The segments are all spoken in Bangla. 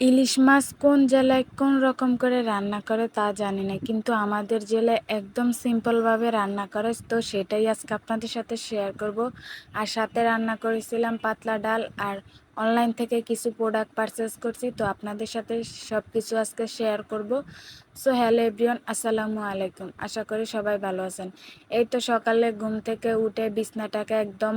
ইলিশ মাছ কোন জেলায় কোন রকম করে রান্না করে তা জানি না, কিন্তু আমাদের জেলায় একদম সিম্পলভাবে রান্না করে, তো সেটাই আজকে আপনাদের সাথে শেয়ার করব। আর সাথে রান্না করেছিলাম পাতলা ডাল, আর অনলাইন থেকে কিছু প্রোডাক্ট পারচেস করছি, তো আপনাদের সাথে সব কিছু আজকে শেয়ার করব। সো হ্যালো এভরিওয়ান আসসালামু আলাইকুম, আশা করি সবাই ভালো আছেন। এই তো সকালে ঘুম থেকে উঠে বিছনাটাকে একদম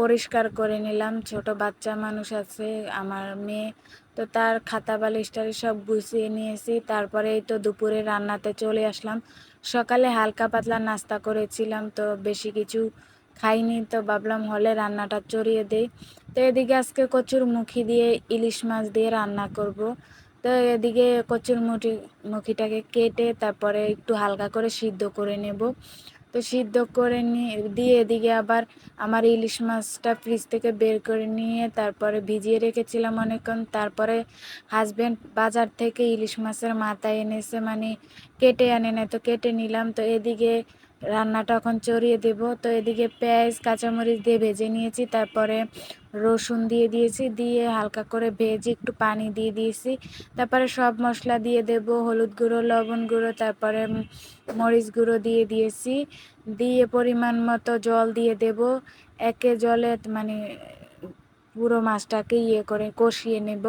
পরিষ্কার করে নিলাম। ছোট বাচ্চা মানুষ আছে, আমার মেয়ে। তো তার খাতা বালিশ টালিশ সব গুছিয়ে নিয়েছি। তারপরে এই তো দুপুরে রান্নাতে চলে আসলাম। সকালে হালকা পাতলা নাস্তা করেছিলাম, তো বেশি কিছু খাইনি। তো ভাবলাম হলে রান্নাটা চড়িয়ে দেই। তো এদিকে আজকে কচুর মুখি দিয়ে ইলিশ মাছ দিয়ে রান্না করব। তো এদিকে কচুর মুঠি মুখিটাকে কেটে তারপরে একটু হালকা করে সিদ্ধ করে নেব। তো সিদ্ধ করে নিয়ে দিয়ে এদিকে আবার আমার ইলিশ মাছটা ফ্রিজ থেকে বের করে নিয়ে তারপরে ভিজিয়ে রেখেছিলাম অনেকক্ষণ। তারপরে হাজব্যান্ড বাজার থেকে ইলিশ মাছের মাথা এনেছে মানে কেটে আনে না তো কেটে নিলাম। তো এদিকে রান্নাটা এখন চড়িয়ে দেব। তো এদিকে পেঁয়াজ, কাঁচামরিচ দিয়ে ভেজে নিয়েছি, তারপরে রসুন দিয়ে দিয়েছি, দিয়ে হালকা করে ভেজে একটু পানি দিয়ে দিয়েছি। তারপরে সব মশলা দিয়ে দেব, হলুদ গুঁড়ো, লবণ গুঁড়ো, তারপরে মরিচ গুঁড়ো দিয়ে দিয়েছি। দিয়ে পরিমাণ মতো জল দিয়ে দেব, একে জলে মানে পুরো মাছটাকে ইয়ে করে কষিয়ে নেব।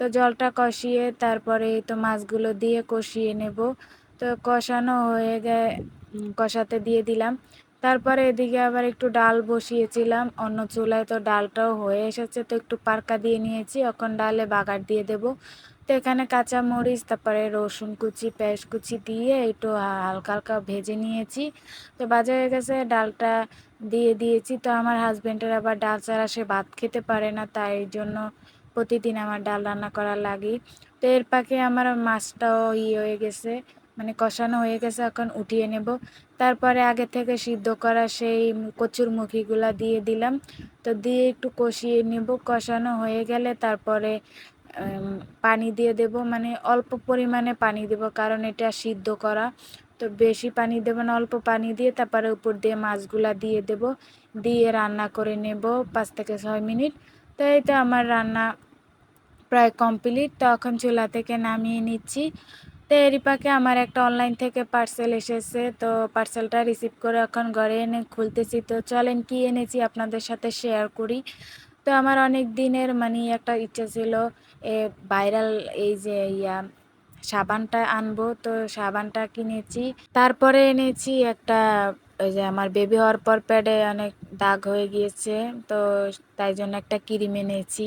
তো জলটা কষিয়ে তারপরে তো মাছগুলো দিয়ে কষিয়ে নেব। তো কষানো হয়ে গে কষাতে দিয়ে দিলাম। তারপরে এদিকে আবার একটু ডাল বসিয়েছিলাম। অন্য চুলায় তো ডালটাও হয়ে এসেছে, তো একটু পারকা দিয়ে নিয়েছি। এখন ডালে বাগার দিয়ে দেব। তো এখানে কাঁচা মরিচ তারপরে রসুন কুচি, পেঁয়াজ কুচি দিয়ে একটু হালকা হালকা ভেজে নিয়েছি। তো বাজা হয়ে গেছে, ডালটা দিয়ে দিয়েছি। তো আমার হাজব্যান্ডের আবার ডাল ছাড়া সে ভাত খেতে পারে না, তাই জন্য প্রতিদিন আমার ডাল রান্না করা লাগে তো এর পাকে আমার মাছটাও ইয়ে হয়ে গেছে। মানে কষানো হয়ে গেছে, এখন উঠিয়ে নেব। তারপরে আগে থেকে সিদ্ধ করা সেই কচুর মুখিগুলা দিয়ে দিলাম। তো দিয়ে একটু কষিয়ে নেব। কষানো হয়ে গেলে তারপরে পানি দিয়ে দেব। মানে অল্প পরিমাণে পানি দেব, কারণ এটা সিদ্ধ করা। তো বেশি পানি দেব না, অল্প পানি দিয়ে তারপরে উপর দিয়ে মাছগুলা দিয়ে দেব। দিয়ে রান্না করে নেব পাঁচ থেকে ছয় মিনিট। তো এই তো আমার রান্না প্রায় কমপ্লিট। তো এখন চুলা থেকে নামিয়ে নিচ্ছি। তো এরই পাকে আমার একটা অনলাইন থেকে পার্সেল এসেছে। তো পার্সেলটা রিসিভ করে এখন ঘরে এনে খুলতেছি। তো চলেন কি এনেছি আপনাদের সাথে শেয়ার করি। তো আমার অনেক দিনের মানে একটা ইচ্ছা ছিল এ ভাইরাল এই যে ইয়া সাবানটা আনব। তো সাবানটা কিনেছি। তারপরে এনেছি একটা ওই যে আমার বেবি হওয়ার পর প্যাডে অনেক দাগ হয়ে গিয়েছে। তো তাই জন্য একটা ক্রিম এনেছি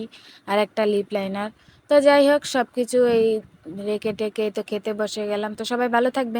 আর একটা লিপ লাইনার তো যাই হোক সব কিছু এই রেখে টেকে তো খেতে বসে গেলাম। তো সবাই ভালো থাকবে